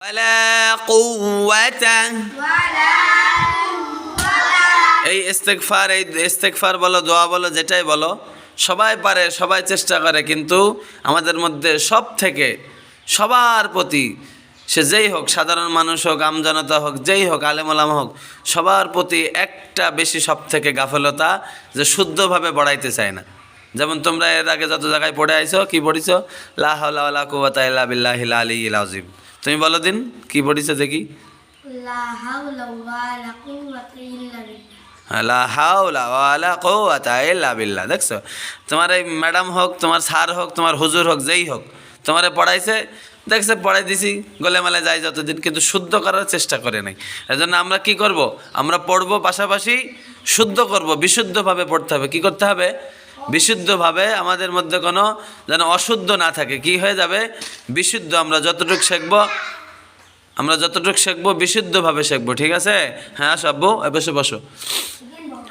ولا قوة এই ইস্তেকফার এই ইস্তেকফার বলো দোয়া বলো যেটাই বলো সবাই পারে সবাই চেষ্টা করে কিন্তু আমাদের মধ্যে সব থেকে সবার প্রতি সে যেই হোক সাধারণ মানুষ হোক আমজনতা হোক যেই হোক আলেমুলাম হোক সবার প্রতি একটা বেশি সব থেকে গাফলতা যে শুদ্ধভাবে বড়াইতে চায় না যেমন তোমরা এর আগে যত জায়গায় পড়ে আইছো কি পড়িছো লা হাওলা ওয়ালা কুওয়াতা ইল্লা বিল্লাহিল আলিয়্যিল আযীম তুমি বলো দিন কি পড়েছো দেখি। দেখছ? তোমার এই ম্যাডাম হোক তোমার স্যার হোক তোমার হুজুর হোক যেই হোক তোমারে পড়াইছে দেখছে পড়াই দিছি গোলেমালে যাই যতদিন কিন্তু শুদ্ধ করার চেষ্টা করে নাই। এজন্য আমরা কি করব? আমরা পড়ব পাশাপাশি শুদ্ধ করব বিশুদ্ধভাবে পড়তে হবে। কি করতে হবে? বিশুদ্ধভাবে আমাদের মধ্যে কোনো যেন অশুদ্ধ না থাকে। কি হয়ে যাবে? বিশুদ্ধ আমরা যতটুকু শিখব, আমরা যতটুকু শিখব, বিশুদ্ধভাবে শিখব, ঠিক আছে? হ্যাঁ আসো বসে বসো।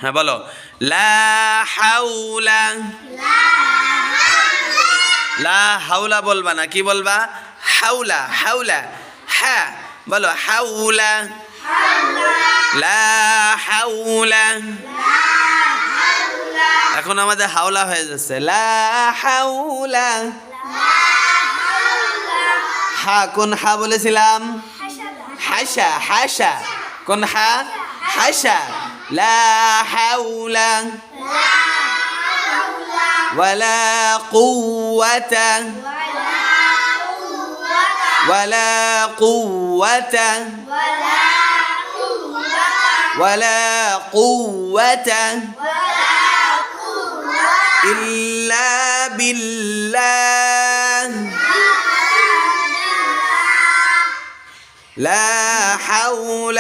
হ্যাঁ বলো। লা হাউলা লা হাউলা বলবা না, কি বলবা? হাউলা হাউলা হ্যাঁ বলো হাউলা লা হাউলা এখন আমাদের হাওলা হয়ে যাচ্ছে লা হাউলা হা কোন হা বলেছিলাম হাসা হাসা কোন হা হাসা লা হাউলা ولا قوة ولا قوة ولا قوة إلا بالله. لا حول.